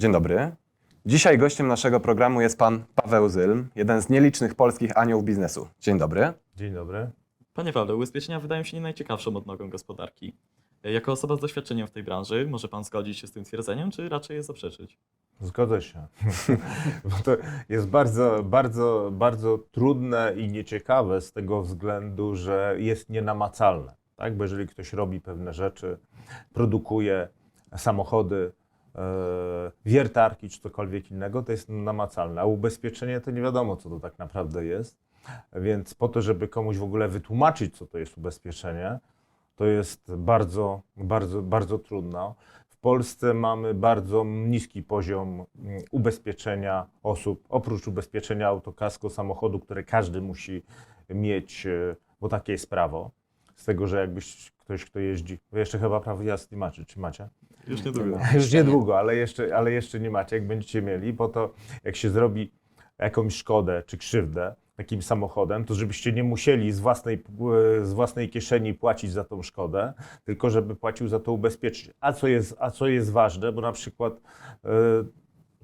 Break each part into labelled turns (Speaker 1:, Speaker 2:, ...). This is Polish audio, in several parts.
Speaker 1: Dzień dobry. Dzisiaj gościem naszego programu jest pan Paweł Zylm, jeden z nielicznych polskich aniołów biznesu. Dzień dobry.
Speaker 2: Dzień dobry.
Speaker 3: Panie Pawle, ubezpieczenia wydają się nie najciekawszą odnogą gospodarki. Jako osoba z doświadczeniem w tej branży, może Pan zgodzić się z tym twierdzeniem, czy raczej je zaprzeczyć?
Speaker 2: Zgodzę się. Bo to jest bardzo, bardzo, bardzo trudne i nieciekawe z tego względu, że jest nienamacalne. Tak? Bo jeżeli ktoś robi pewne rzeczy, produkuje samochody, wiertarki czy cokolwiek innego, to jest namacalne. A ubezpieczenie to nie wiadomo, co to tak naprawdę jest. Więc po to, żeby komuś w ogóle wytłumaczyć, co to jest ubezpieczenie, to jest bardzo, bardzo, bardzo trudno. W Polsce mamy bardzo niski poziom mm, ubezpieczenia osób, oprócz ubezpieczenia autokasko samochodu, które każdy musi mieć, e, bo takie jest prawo. Z tego, że jakbyś ktoś, kto jeździ, jeszcze chyba prawo jazdy macie, czy macie?
Speaker 3: Już niedługo.
Speaker 2: Już niedługo, ale jeszcze, ale jeszcze nie macie, jak będziecie mieli, bo to jak się zrobi jakąś szkodę czy krzywdę takim samochodem, to żebyście nie musieli z własnej, z własnej kieszeni płacić za tą szkodę, tylko żeby płacił za to ubezpieczyciel. A co jest, a co jest ważne, bo na przykład e,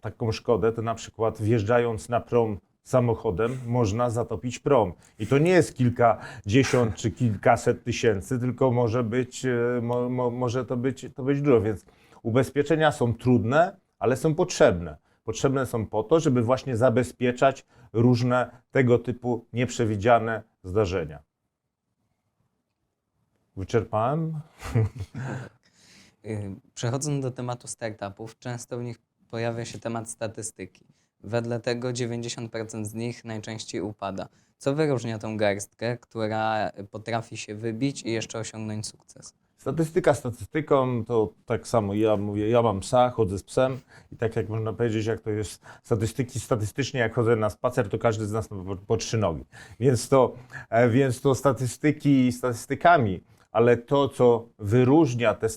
Speaker 2: taką szkodę, to na przykład wjeżdżając na prom samochodem można zatopić prom. I to nie jest kilkadziesiąt czy kilkaset tysięcy, tylko może być, e, mo, mo, może to być, to być dużo. Więc ubezpieczenia są trudne, ale są potrzebne. Potrzebne są po to, żeby właśnie zabezpieczać różne tego typu nieprzewidziane zdarzenia. Wyczerpałem?
Speaker 4: Y, Przechodząc do tematu startupów, często w nich pojawia się temat statystyki. Wedle tego 90% z nich najczęściej upada. Co wyróżnia tą garstkę, która potrafi się wybić i jeszcze osiągnąć sukces?
Speaker 2: Statystyka statystyką, to tak samo ja mówię, ja mam psa, chodzę z psem i tak jak można powiedzieć, jak to jest statystyki, statystycznie jak chodzę na spacer, to każdy z nas ma po, po trzy nogi. Więc to, e, więc to statystyki statystykami, ale to, co wyróżnia te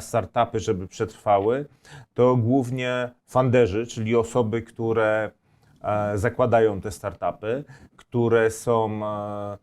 Speaker 2: startupy, żeby przetrwały, to głównie funderzy, czyli osoby, które e, zakładają te startupy, które są e,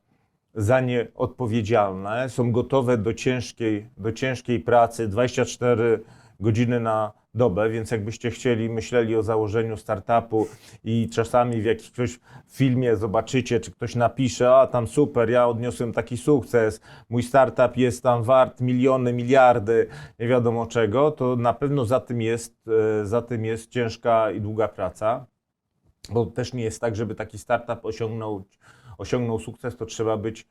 Speaker 2: za nie odpowiedzialne, są gotowe do ciężkiej, do ciężkiej pracy 24 godziny na dobę, więc jakbyście chcieli, myśleli o założeniu startupu i czasami w jakimś filmie zobaczycie, czy ktoś napisze, a tam super, ja odniosłem taki sukces, mój startup jest tam wart miliony, miliardy, nie wiadomo czego, to na pewno za tym jest, e, za tym jest ciężka i długa praca, bo też nie jest tak, żeby taki startup osiągnął osiągnął sukces, to trzeba być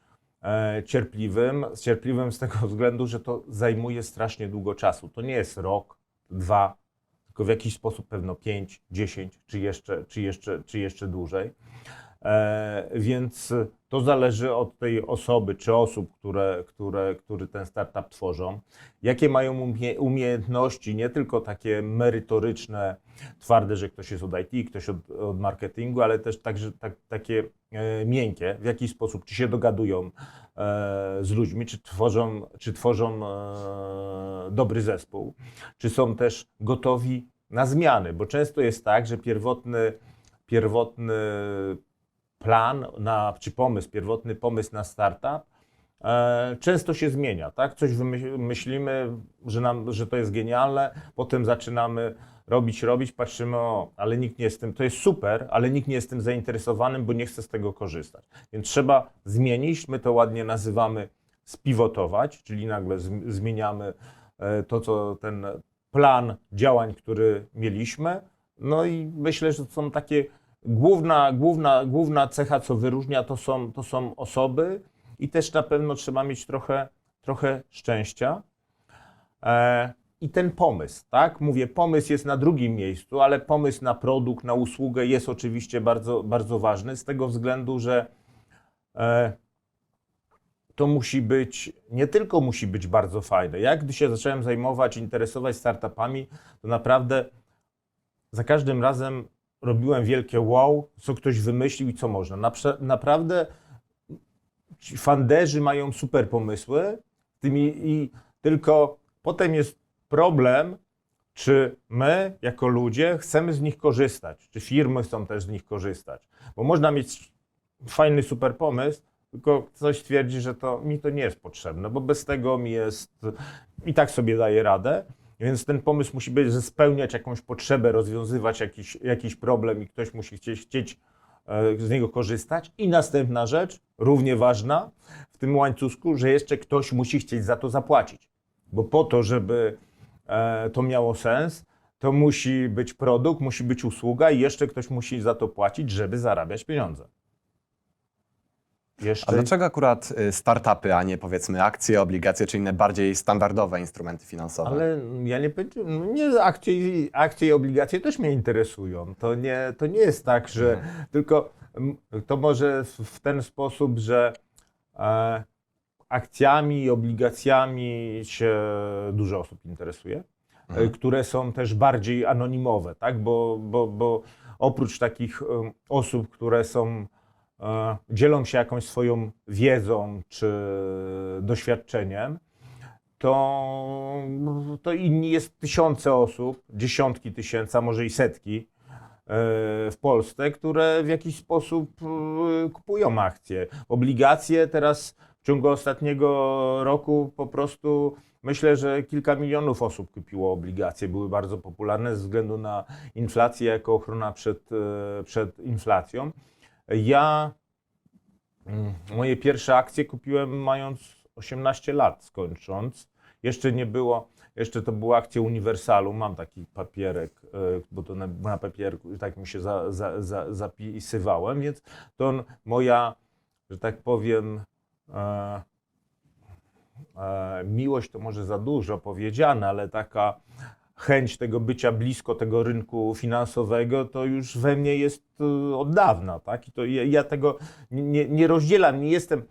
Speaker 2: cierpliwym. Cierpliwym z tego względu, że to zajmuje strasznie długo czasu. To nie jest rok, dwa, tylko w jakiś sposób pewno pięć, dziesięć, czy jeszcze, czy jeszcze, czy jeszcze dłużej. E, więc to zależy od tej osoby czy osób, które, które, które ten startup tworzą. Jakie mają umie, umiejętności, nie tylko takie merytoryczne, twarde, że ktoś jest od IT, ktoś od, od marketingu, ale też także tak, takie e, miękkie, w jaki sposób, czy się dogadują e, z ludźmi, czy tworzą, czy tworzą e, dobry zespół, czy są też gotowi na zmiany, bo często jest tak, że pierwotny, pierwotny plan na, czy pomysł, pierwotny pomysł na startup e, często się zmienia, tak? Coś myślimy, że, nam, że to jest genialne, potem zaczynamy robić, robić, patrzymy, o, ale nikt nie jest tym, to jest super, ale nikt nie jest tym zainteresowanym, bo nie chce z tego korzystać. Więc trzeba zmienić, my to ładnie nazywamy spivotować, czyli nagle zm- zmieniamy e, to, co ten plan działań, który mieliśmy. No i myślę, że to są takie główna, główna, główna cecha, co wyróżnia, to są, to są osoby i też na pewno trzeba mieć trochę, trochę szczęścia. E, I ten pomysł, tak? Mówię, pomysł jest na drugim miejscu, ale pomysł na produkt, na usługę jest oczywiście bardzo, bardzo ważny z tego względu, że e, to musi być, nie tylko musi być bardzo fajne. Ja gdy się zacząłem zajmować, interesować startupami, to naprawdę za każdym razem robiłem wielkie wow, co ktoś wymyślił i co można. Naprze- naprawdę ci funderzy mają super pomysły, tymi, i tylko potem jest problem, czy my jako ludzie chcemy z nich korzystać, czy firmy chcą też z nich korzystać. Bo można mieć fajny super pomysł, tylko ktoś twierdzi, że to mi to nie jest potrzebne, bo bez tego mi jest i tak sobie daję radę. Więc ten pomysł musi być, że spełniać jakąś potrzebę, rozwiązywać jakiś, jakiś problem i ktoś musi chcieć, chcieć e, z niego korzystać. I następna rzecz, równie ważna w tym łańcuszku, że jeszcze ktoś musi chcieć za to zapłacić. Bo po to, żeby e, to miało sens, to musi być produkt, musi być usługa i jeszcze ktoś musi za to płacić, żeby zarabiać pieniądze.
Speaker 1: A
Speaker 2: Jeszcze
Speaker 1: dlaczego akurat y, startupy, a nie powiedzmy akcje, obligacje czy inne bardziej standardowe instrumenty finansowe?
Speaker 2: Ale ja nie powiedziałem, no nie, akcje, i- akcje i obligacje też mnie interesują. To nie, to nie jest tak, że tylko mm, to może w, w ten sposób, że e, akcjami i obligacjami się dużo osób interesuje, e, które są też bardziej anonimowe, tak? Bo, bo, bo oprócz takich em, osób, które są dzielą się jakąś swoją wiedzą czy doświadczeniem, to, to inni jest tysiące osób, dziesiątki tysięcy, może i setki e, w Polsce, które w jakiś sposób e, kupują akcje. Obligacje teraz w ciągu ostatniego roku po prostu myślę, że kilka milionów osób kupiło obligacje. Były bardzo popularne ze względu na inflację jako ochrona przed, e, przed inflacją. Ja mm, moje pierwsze akcje kupiłem mając 18 lat skończąc. Jeszcze nie było, jeszcze to były akcje Uniwersalu. Mam taki papierek, e, bo to na, na papierku tak mi się za, za, za, zapisywałem, więc to moja, że tak powiem, e, e, miłość to może za dużo powiedziane, ale taka chęć tego bycia blisko tego rynku finansowego, to już we mnie jest e, od dawna, tak? I to ja, ja tego nie, nie rozdzielam, nie jestem,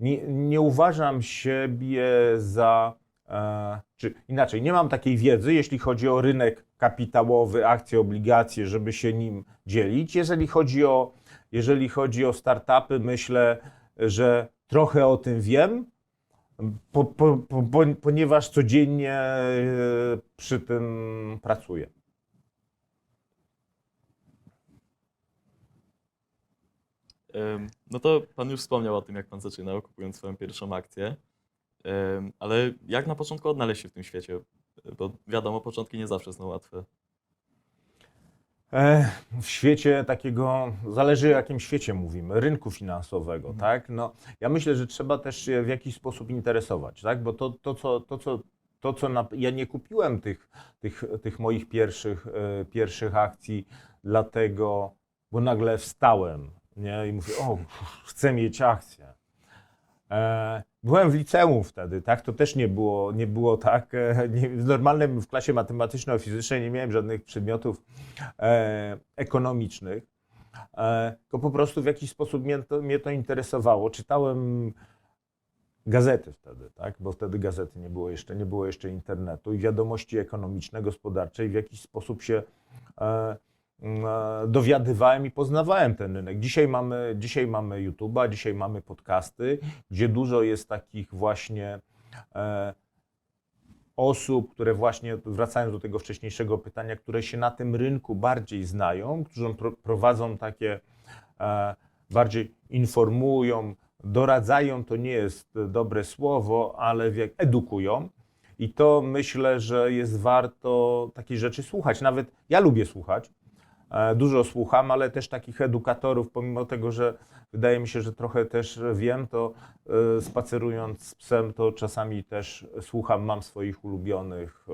Speaker 2: nie, nie uważam siebie za, e, czy inaczej, nie mam takiej wiedzy, jeśli chodzi o rynek kapitałowy, akcje, obligacje, żeby się nim dzielić. Jeżeli chodzi o, jeżeli chodzi o startupy, myślę, że trochę o tym wiem, po, po, po, po, ponieważ codziennie e, przy tym pracuję.
Speaker 3: No to pan już wspomniał o tym, jak pan zaczynał, kupując swoją pierwszą akcję. Ale jak na początku odnaleźć się w tym świecie? Bo wiadomo, początki nie zawsze są łatwe.
Speaker 2: E, W świecie takiego, zależy o jakim świecie mówimy, rynku finansowego, tak? No, ja myślę, że trzeba też się w jakiś sposób interesować, tak? Bo to, to co, to, co, to, co na, ja nie kupiłem tych, tych, tych moich pierwszych, e, pierwszych akcji, dlatego, bo nagle wstałem, nie? I mówię, o, chcę mieć akcję. E, Byłem w liceum wtedy, tak? To też nie było, nie było tak. e, Nie, w normalnym w klasie matematyczno-fizycznej nie miałem żadnych przedmiotów e, ekonomicznych. E, po prostu w jakiś sposób mnie to, mnie to interesowało. Czytałem gazety wtedy, tak? Bo wtedy gazety nie było jeszcze, nie było jeszcze internetu i wiadomości ekonomiczne, gospodarcze i w jakiś sposób się e, dowiadywałem i poznawałem ten rynek. Dzisiaj mamy, dzisiaj mamy YouTube'a, dzisiaj mamy podcasty, gdzie dużo jest takich właśnie e, osób, które właśnie, wracając do tego wcześniejszego pytania, które się na tym rynku bardziej znają, którzy pro, prowadzą takie, e, bardziej informują, doradzają, to nie jest dobre słowo, ale wie, edukują. I to myślę, że jest warto takiej rzeczy słuchać. Nawet ja lubię słuchać, dużo słucham, ale też takich edukatorów, pomimo tego, że wydaje mi się, że trochę też wiem, to e, spacerując z psem, to czasami też słucham, mam swoich ulubionych,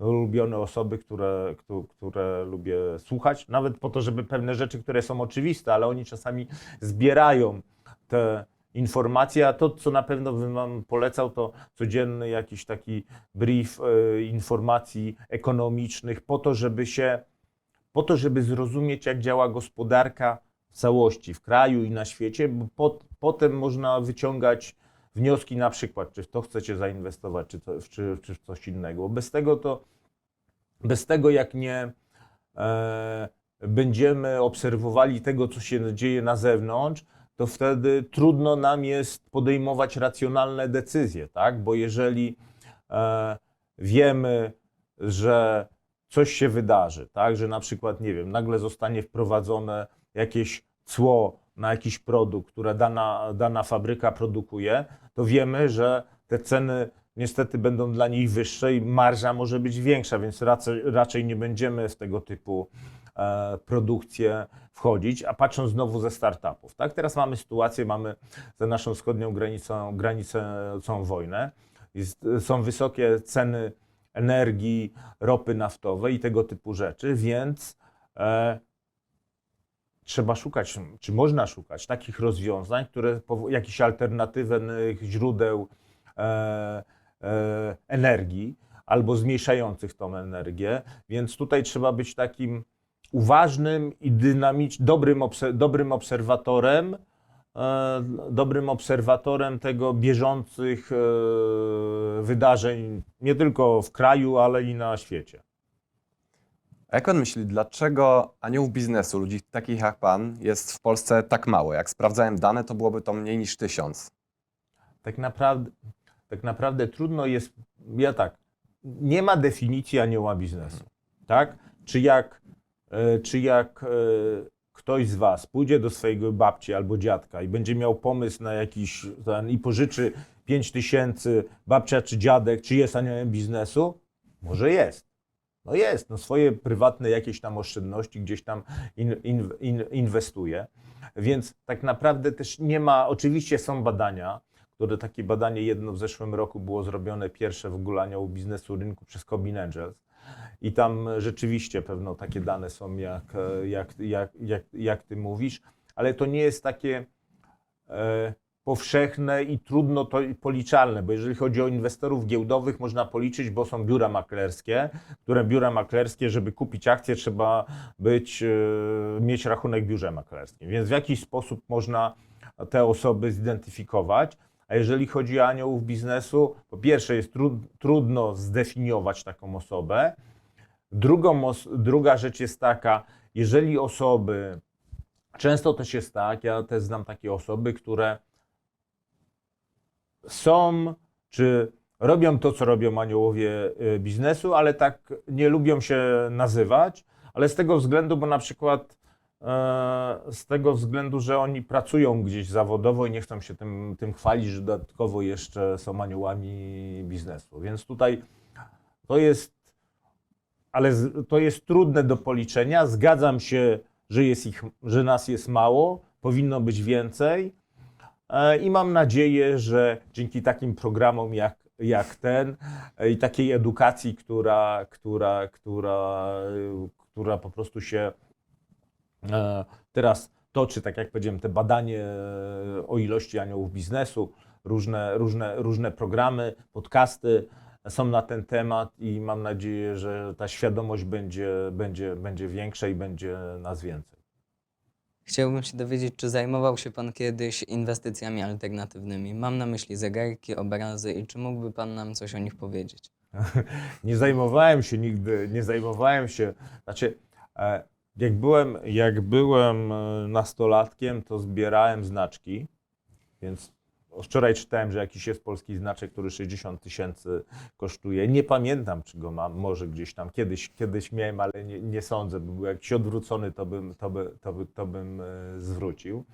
Speaker 2: e, ulubione osoby, które, któ- które lubię słuchać, nawet po to, żeby pewne rzeczy, które są oczywiste, ale oni czasami zbierają te informacje, a to, co na pewno bym Wam polecał, to codzienny jakiś taki brief e, informacji ekonomicznych po to, żeby się, po to, żeby zrozumieć, jak działa gospodarka w całości, w kraju i na świecie, bo pot, potem można wyciągać wnioski na przykład, czy w to chcecie zainwestować, czy, to, czy, czy w coś innego. Bez tego to, bez tego jak nie e, będziemy obserwowali tego, co się dzieje na zewnątrz, to wtedy trudno nam jest podejmować racjonalne decyzje, tak? Bo jeżeli e, wiemy, że coś się wydarzy, tak? Że na przykład, nie wiem, nagle zostanie wprowadzone jakieś cło na jakiś produkt, które dana, dana fabryka produkuje, to wiemy, że te ceny niestety będą dla nich wyższe i marża może być większa, więc raczej, raczej nie będziemy w tego typu e, produkcje wchodzić. A patrząc znowu ze startupów, tak? Teraz mamy sytuację, mamy za naszą wschodnią granicą, granicą wojnę. Jest, są wysokie ceny energii, ropy naftowej i tego typu rzeczy, więc e, trzeba szukać, czy można szukać takich rozwiązań, które jakichś alternatywnych źródeł e, e, energii albo zmniejszających tą energię, więc tutaj trzeba być takim uważnym i dynamicznym, dobrym, dobrym obserwatorem, dobrym obserwatorem tego bieżących e, wydarzeń nie tylko w kraju, ale i na świecie.
Speaker 1: A jak pan myśli, dlaczego aniołów biznesu, ludzi takich jak pan, jest w Polsce tak mało? Jak sprawdzałem dane, to byłoby to mniej niż tysiąc.
Speaker 2: tak naprawdę, tak naprawdę trudno jest, ja tak, nie ma definicji anioła biznesu, tak? Czy jak, e, czy jak e, ktoś z was pójdzie do swojego babci albo dziadka i będzie miał pomysł na jakiś, ten, i pożyczy 5 tysięcy, babcia czy dziadek, czy jest aniołem biznesu? Może jest. No jest, no swoje prywatne jakieś tam oszczędności gdzieś tam in, in, in, inwestuje. Więc tak naprawdę też nie ma, oczywiście są badania, które takie badanie jedno w zeszłym roku było zrobione, pierwsze w ogóle anioł biznesu rynku przez Cobin Angels. I tam rzeczywiście pewno takie dane są, jak, e, jak, jak, jak, jak ty mówisz, ale to nie jest takie e, powszechne i trudno to policzalne, bo jeżeli chodzi o inwestorów giełdowych, można policzyć, bo są biura maklerskie, które biura maklerskie, żeby kupić akcje, trzeba być, e, mieć rachunek w biurze maklerskim. Więc w jakiś sposób można te osoby zidentyfikować. A jeżeli chodzi o aniołów biznesu, po pierwsze jest tru, trudno zdefiniować taką osobę. Drugą, druga rzecz jest taka, jeżeli osoby, często też jest tak, ja też znam takie osoby, które są, czy robią to, co robią aniołowie y, biznesu, ale tak nie lubią się nazywać, ale z tego względu, bo na przykład z tego względu, że oni pracują gdzieś zawodowo i nie chcą się tym, tym chwalić, że dodatkowo jeszcze są aniołami biznesu. Więc tutaj to jest, ale to jest trudne do policzenia. Zgadzam się, że, jest ich, że nas jest mało, powinno być więcej. E, I mam nadzieję, że dzięki takim programom jak, jak ten e, i takiej edukacji, która, która, która, e, która po prostu się e, teraz toczy, tak jak powiedziałem, te badanie e, o ilości aniołów biznesu, różne, różne, różne programy, podcasty są na ten temat i mam nadzieję, że ta świadomość będzie, będzie, będzie większa i będzie nas więcej.
Speaker 4: Chciałbym się dowiedzieć, czy zajmował się Pan kiedyś inwestycjami alternatywnymi? Mam na myśli zegarki, obrazy i czy mógłby Pan nam coś o nich powiedzieć?
Speaker 2: Nie zajmowałem się nigdy, nie zajmowałem się, znaczy e, jak byłem, jak byłem e, nastolatkiem, to zbierałem znaczki, więc wczoraj czytałem, że jakiś jest polski znaczek, który 60 tysięcy kosztuje. Nie pamiętam, czy go mam, może gdzieś tam kiedyś, kiedyś miałem, ale nie, nie sądzę, by był jakiś odwrócony, to bym, to by, to by, to bym e, zwrócił.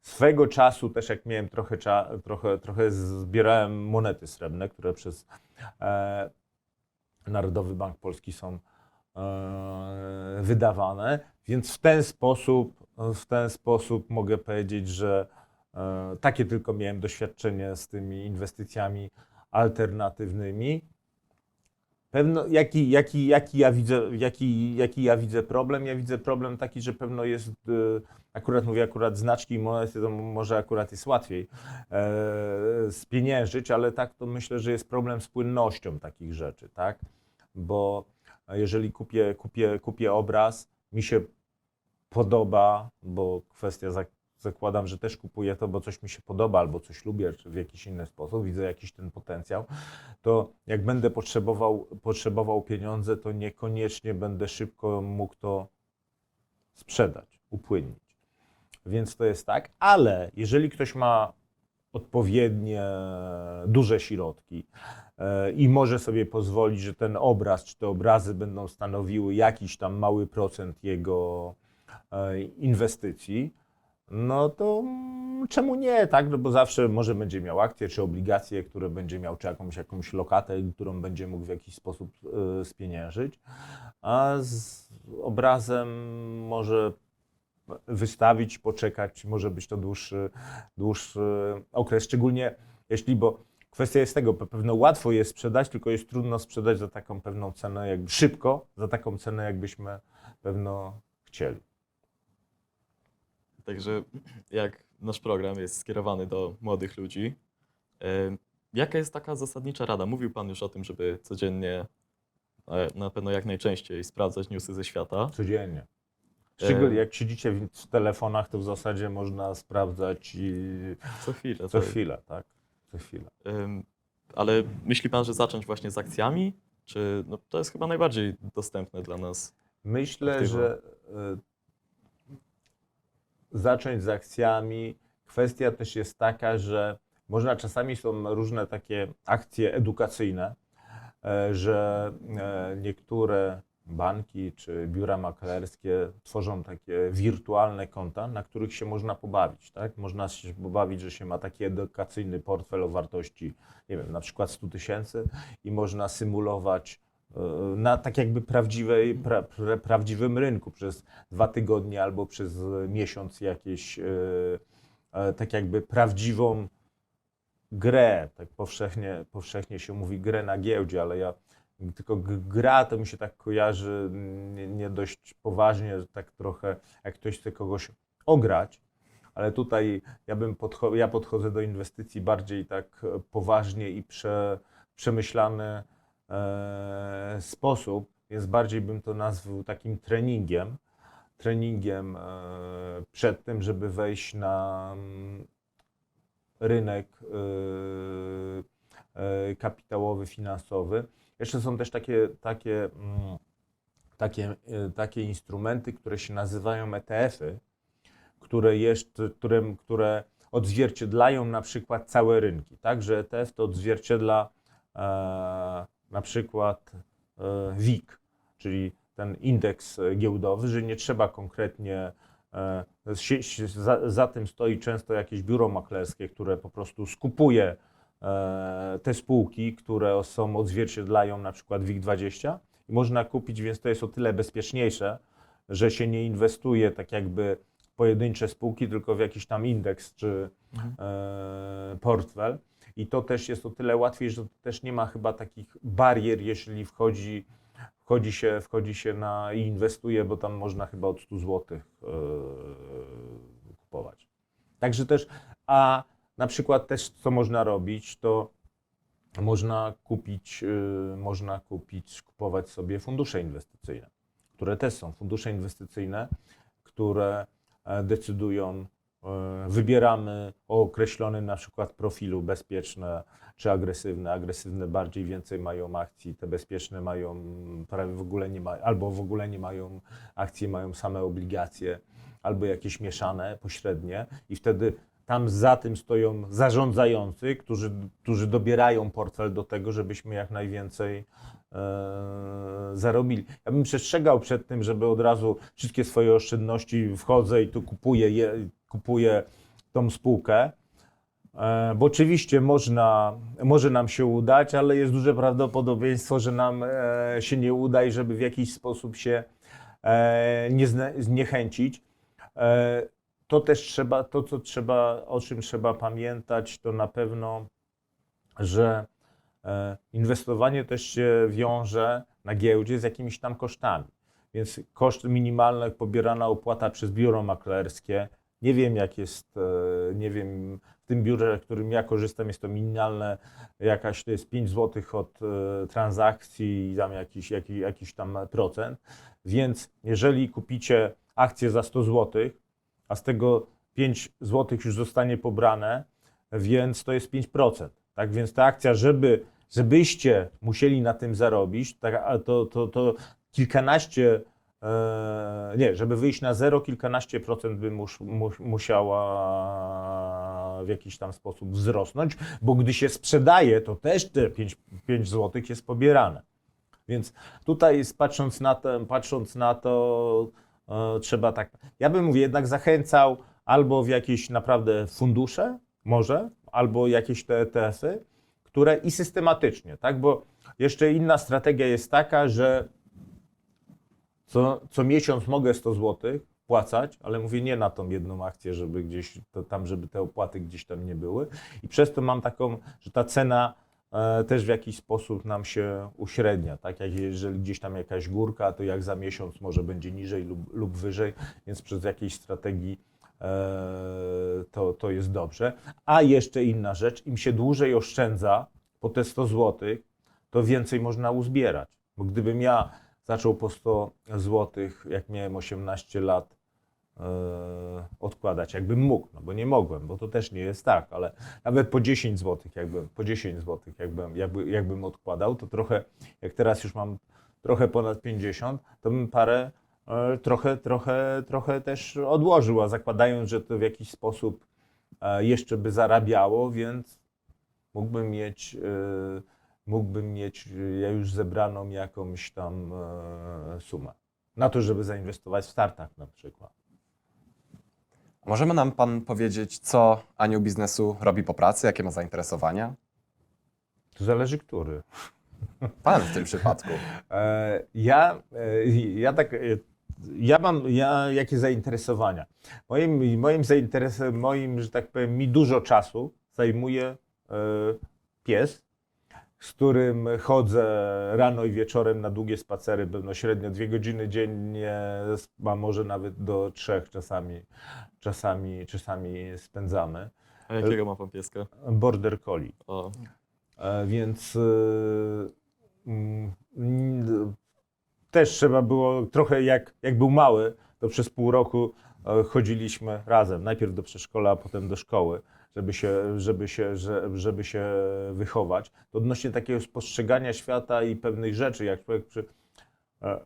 Speaker 2: Swego czasu też jak miałem trochę, trochę, trochę zbierałem monety srebrne, które przez e, Narodowy Bank Polski są wydawane, więc w ten sposób, w ten sposób mogę powiedzieć, że e, takie tylko miałem doświadczenie z tymi inwestycjami alternatywnymi. Pewno, jaki, jaki, jaki, ja widzę, jaki, jaki ja widzę problem? Ja widzę problem taki, że pewno jest, e, akurat mówię, akurat znaczki i monety, to może akurat jest łatwiej e, spieniężyć, ale tak to myślę, że jest problem z płynnością takich rzeczy, tak? Bo jeżeli kupię, kupię, kupię obraz, mi się podoba, bo kwestia, zak- zakładam, że też kupuję to, bo coś mi się podoba albo coś lubię, czy w jakiś inny sposób, widzę jakiś ten potencjał, to jak będę potrzebował, potrzebował pieniądze, to niekoniecznie będę szybko mógł to sprzedać, upłynnić. Więc to jest tak, ale jeżeli ktoś ma odpowiednie duże środki i może sobie pozwolić, że ten obraz czy te obrazy będą stanowiły jakiś tam mały procent jego e, inwestycji, no to mm, czemu nie, tak? No bo zawsze może będzie miał akcje, czy obligacje, które będzie miał, czy jakąś, jakąś lokatę, którą będzie mógł w jakiś sposób y, spieniężyć, a z obrazem może wystawić, poczekać, może być to dłuższy, dłuższy okres, szczególnie jeśli, bo kwestia jest tego, pe- pewno łatwo jest sprzedać, tylko jest trudno sprzedać za taką pewną cenę, jakby szybko, za taką cenę, jakbyśmy pewno chcieli.
Speaker 3: Także jak nasz program jest skierowany do młodych ludzi, jaka jest taka zasadnicza rada? Mówił Pan już o tym, żeby codziennie, e, na pewno jak najczęściej sprawdzać newsy ze świata.
Speaker 2: Codziennie. Szczególnie
Speaker 3: E,
Speaker 2: jak siedzicie w w telefonach, to w zasadzie można sprawdzać i
Speaker 3: Co chwilę.
Speaker 2: co
Speaker 3: tak.
Speaker 2: chwilę, tak? Co chwilę.
Speaker 3: Ym, Ale myśli Pan, że zacząć właśnie z akcjami? Czy no, to jest chyba najbardziej dostępne dla nas?
Speaker 2: Myślę, że y, zacząć z akcjami. Kwestia też jest taka, że można czasami są różne takie akcje edukacyjne, e, że e, niektóre banki czy biura maklerskie tworzą takie wirtualne konta, na których się można pobawić. Tak? Można się pobawić, że się ma taki edukacyjny portfel o wartości, nie wiem, na przykład 100 tysięcy i można symulować e, na tak jakby prawdziwej, pra, pra, prawdziwym rynku przez dwa tygodnie albo przez miesiąc jakieś e, e, tak jakby prawdziwą grę, tak powszechnie, powszechnie się mówi grę na giełdzie, ale ja tylko gra to mi się tak kojarzy nie, nie dość poważnie, że tak trochę jak ktoś chce kogoś ograć, ale tutaj ja bym podcho- ja podchodzę do inwestycji bardziej tak e, poważnie i prze, przemyślany e, sposób, więc bardziej bym to nazwał takim treningiem, treningiem e, przed tym, żeby wejść na mm, rynek e, e, kapitałowy, finansowy. Jeszcze są też takie, takie, mm, takie, e, takie instrumenty, które się nazywają ETF-y, które, jeszcze, które, które odzwierciedlają na przykład całe rynki. Tak, że ETF to odzwierciedla e, na przykład e, WIG, czyli ten indeks giełdowy, że nie trzeba konkretnie. e, Za, za tym stoi często jakieś biuro maklerskie, które po prostu skupuje te spółki, które są odzwierciedlają na przykład WIG20 i można kupić, więc to jest o tyle bezpieczniejsze, że się nie inwestuje tak jakby w pojedyncze spółki, tylko w jakiś tam indeks czy
Speaker 3: Mhm.
Speaker 2: e, portfel. I to też jest o tyle łatwiej, że też nie ma chyba takich barier, jeśli wchodzi, wchodzi, się, wchodzi się na i inwestuje, bo tam można chyba od 100 zł e, kupować. Także też, a na przykład też co można robić, to można kupić, y, można kupić, kupować sobie fundusze inwestycyjne, które też są fundusze inwestycyjne, które e, decydują, e, wybieramy o określonym na przykład profilu bezpieczne czy agresywne. Agresywne bardziej więcej mają akcji, te bezpieczne mają prawie w ogóle nie mają, albo w ogóle nie mają akcji, mają same obligacje, albo jakieś mieszane, pośrednie i wtedy tam za tym stoją zarządzający, którzy, którzy dobierają portfel do tego, żebyśmy jak najwięcej e, zarobili. Ja bym przestrzegał przed tym, żeby od razu wszystkie swoje oszczędności wchodzę i tu kupuję, je, kupuję tą spółkę. E, Bo oczywiście można, może nam się udać, ale jest duże prawdopodobieństwo, że nam e, się nie uda i żeby w jakiś sposób się e, nie zniechęcić. To też trzeba, to co trzeba, o czym trzeba pamiętać, to na pewno, że e, inwestowanie też się wiąże na giełdzie z jakimiś tam kosztami. Więc koszt minimalny, pobierana opłata przez biuro maklerskie, nie wiem jak jest, e, nie wiem, w tym biurze, w którym ja korzystam, jest to minimalne, jakaś to jest 5 zł od e, transakcji i tam jakiś, jakiś, jakiś tam procent. Więc jeżeli kupicie akcję za 100 zł, a z tego 5 zł już zostanie pobrane, więc to jest 5%. Tak więc ta akcja, żeby, żebyście musieli na tym zarobić, tak, to, to, to kilkanaście, e, nie, żeby wyjść na zero, kilkanaście procent by mus, mu, musiała w jakiś tam sposób wzrosnąć, bo gdy się sprzedaje, to też te 5, 5 zł jest pobierane. Więc tutaj patrząc na to, patrząc na to trzeba tak. Ja bym mówię, jednak zachęcał, albo w jakieś naprawdę fundusze, może, albo jakieś te ETF-y, które i systematycznie, tak? Bo jeszcze inna strategia jest taka, że co, co miesiąc mogę 100 zł płacać, ale mówię nie na tą jedną akcję, żeby gdzieś to, tam, żeby te opłaty gdzieś tam nie były. I przez to mam taką, że ta cena e, też w jakiś sposób nam się uśrednia. Tak jak jeżeli gdzieś tam jakaś górka, to jak za miesiąc może będzie niżej lub, lub wyżej, więc przez jakiejś strategii e, to, to jest dobrze. A jeszcze inna rzecz, im się dłużej oszczędza po te 100 zł, to więcej można uzbierać. Bo gdybym ja zaczął po 100 zł, jak miałem 18 lat, e, odkładać, jakbym mógł, no bo nie mogłem, bo to też nie jest tak, ale nawet po 10 zł, jakbym, po 10 zł, jakbym, jakby, jakbym odkładał, to trochę, jak teraz już mam trochę ponad 50, to bym parę e, trochę, trochę, trochę też odłożył, a zakładając, że to w jakiś sposób e, jeszcze by zarabiało, więc mógłbym mieć, e, mógłbym mieć e, ja już zebraną jakąś tam e, sumę na to, żeby zainwestować w startup na przykład.
Speaker 1: Możemy nam pan powiedzieć, co anioł biznesu robi po pracy, jakie ma zainteresowania?
Speaker 2: To zależy który.
Speaker 1: Pan w tym przypadku.
Speaker 2: E, Ja, e, ja tak, e, ja mam, ja, jakie zainteresowania? Moim, moim zainteresowaniem, moim, że tak powiem, mi dużo czasu zajmuje e, pies, z którym chodzę rano i wieczorem na długie spacery, będą średnio dwie godziny dziennie, a może nawet do trzech czasami, czasami, czasami spędzamy.
Speaker 3: A jakiego ma pan pieska?
Speaker 2: Border Collie.
Speaker 3: O,
Speaker 2: E, Więc y, mm, mm, też trzeba było trochę, jak, jak był mały, to przez pół roku e, chodziliśmy razem. Najpierw do przedszkola, a potem do szkoły, żeby się, żeby się, że- żeby się wychować. To odnośnie takiego spostrzegania świata i pewnych rzeczy, jak człowiek przy, e,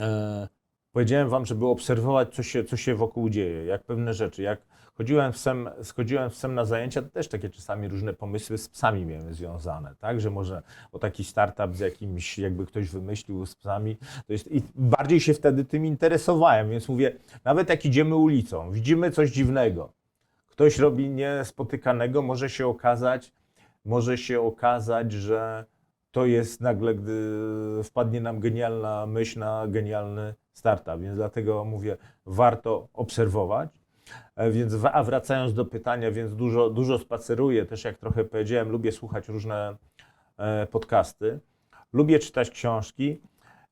Speaker 2: e, powiedziałem wam, żeby obserwować, co się, co się wokół dzieje, jak pewne rzeczy, jak chodziłem w sem, schodziłem w sem na zajęcia, to też takie czasami różne pomysły z psami miałem związane, tak, że może o taki startup z jakimś, jakby ktoś wymyślił z psami, to jest, i bardziej się wtedy tym interesowałem, więc mówię, nawet jak idziemy ulicą, widzimy coś dziwnego, ktoś robi niespotykanego, może się okazać, może się okazać, że to jest nagle, gdy wpadnie nam genialna myśl na genialny startup. Więc dlatego mówię, warto obserwować. E, Więc, a wracając do pytania, więc dużo, dużo spaceruję, też jak trochę powiedziałem, lubię słuchać różne e, podcasty, lubię czytać książki.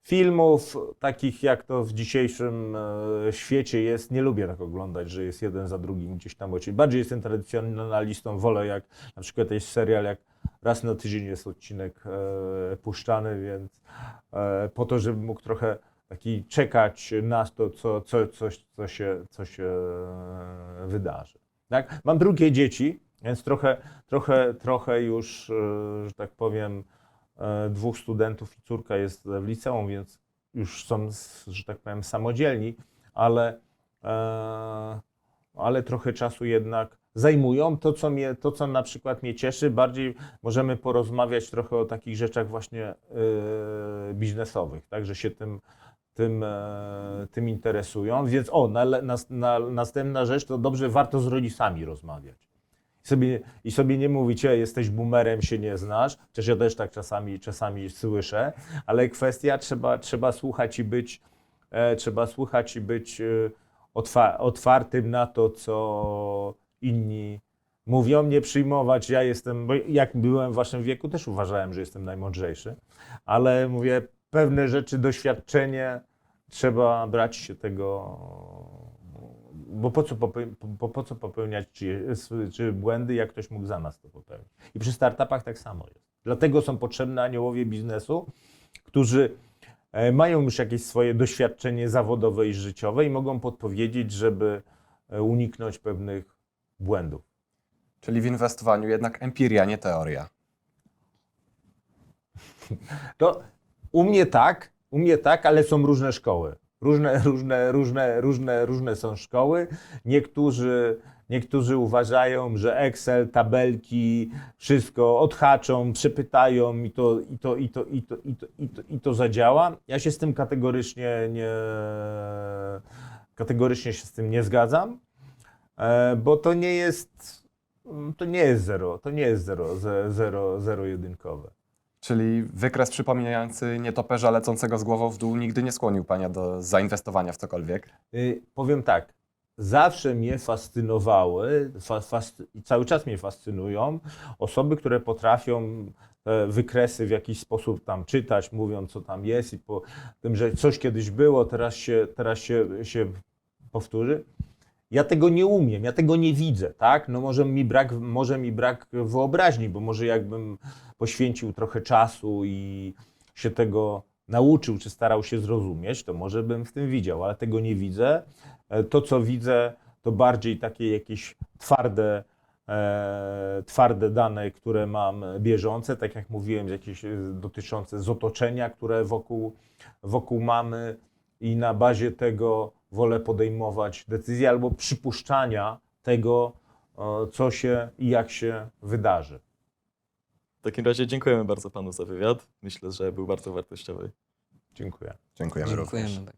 Speaker 2: Filmów takich jak to w dzisiejszym e, świecie jest, nie lubię tak oglądać, że jest jeden za drugim gdzieś tam oczy. Bardziej jestem tradycjonalistą, wolę jak na przykład jest serial, jak raz na tydzień jest odcinek e, puszczany, więc e, po to, żebym mógł trochę taki czekać na to, co, co, coś, co, się, co się wydarzy. Tak? Mam drugie dzieci, więc trochę, trochę, trochę już, że tak powiem, dwóch studentów i córka jest w liceum, więc już są, że tak powiem, samodzielni, ale, e, ale trochę czasu jednak zajmują. To co, mnie, to, co na przykład mnie cieszy, bardziej możemy porozmawiać trochę o takich rzeczach właśnie e, biznesowych, tak, że się tym, tym, e, tym interesują. Więc o, na, na, na, następna rzecz, to dobrze warto z rodzicami rozmawiać. Sobie, I sobie nie mówić, "E, jesteś boomerem, się nie znasz, chociaż ja też tak czasami, czasami słyszę, ale kwestia, trzeba, trzeba słuchać i być, e, trzeba słuchać i być e, otwa, otwartym na to, co inni mówią, nie przyjmować, ja jestem, bo jak byłem w waszym wieku, też uważałem, że jestem najmądrzejszy, ale mówię, pewne rzeczy, doświadczenie, trzeba brać się tego, bo po co, popeł, po, po co popełniać czy, czy błędy, jak ktoś mógł za nas to popełnić. I przy startupach tak samo jest. Dlatego są potrzebne aniołowie biznesu, którzy e, mają już jakieś swoje doświadczenie zawodowe i życiowe i mogą podpowiedzieć, żeby e, uniknąć pewnych błędów.
Speaker 1: Czyli w inwestowaniu jednak empiria, nie teoria.
Speaker 2: To u mnie tak, u mnie tak, ale są różne szkoły. Różne, różne, różne, różne, różne są szkoły. Niektórzy, niektórzy uważają, że Excel, tabelki, wszystko odhaczą, przepytają i to, i to, i to, i to, i to, i to, i to zadziała. Ja się z tym kategorycznie nie, kategorycznie się z tym nie zgadzam. e, bo to nie jest, to nie jest zero, to nie jest zero, ze- zero, zero jedynkowe.
Speaker 1: Czyli wykres przypominający nietoperza lecącego z głową w dół nigdy nie skłonił Pana do zainwestowania w cokolwiek?
Speaker 2: Y, powiem tak, zawsze mnie fascynowały, fa, cały czas mnie fascynują osoby, które potrafią te wykresy w jakiś sposób tam czytać, mówią co tam jest i po tym, że coś kiedyś było, teraz się, teraz się, się powtórzy. Ja tego nie umiem, ja tego nie widzę, tak? No może mi brak, może mi brak wyobraźni, bo może jakbym poświęcił trochę czasu i się tego nauczył, czy starał się zrozumieć, to może bym w tym widział, ale tego nie widzę. E, To, co widzę, to bardziej takie jakieś twarde, e, twarde dane, które mam bieżące, tak jak mówiłem, jakieś e, dotyczące z otoczenia, które wokół, wokół mamy i na bazie tego wolę podejmować decyzje albo przypuszczania tego, e, co się i jak się wydarzy.
Speaker 3: W takim razie dziękujemy bardzo panu za wywiad. Myślę, że był bardzo wartościowy.
Speaker 2: Dziękuję.
Speaker 1: Dziękujemy, również.
Speaker 4: Dziękujemy bardzo.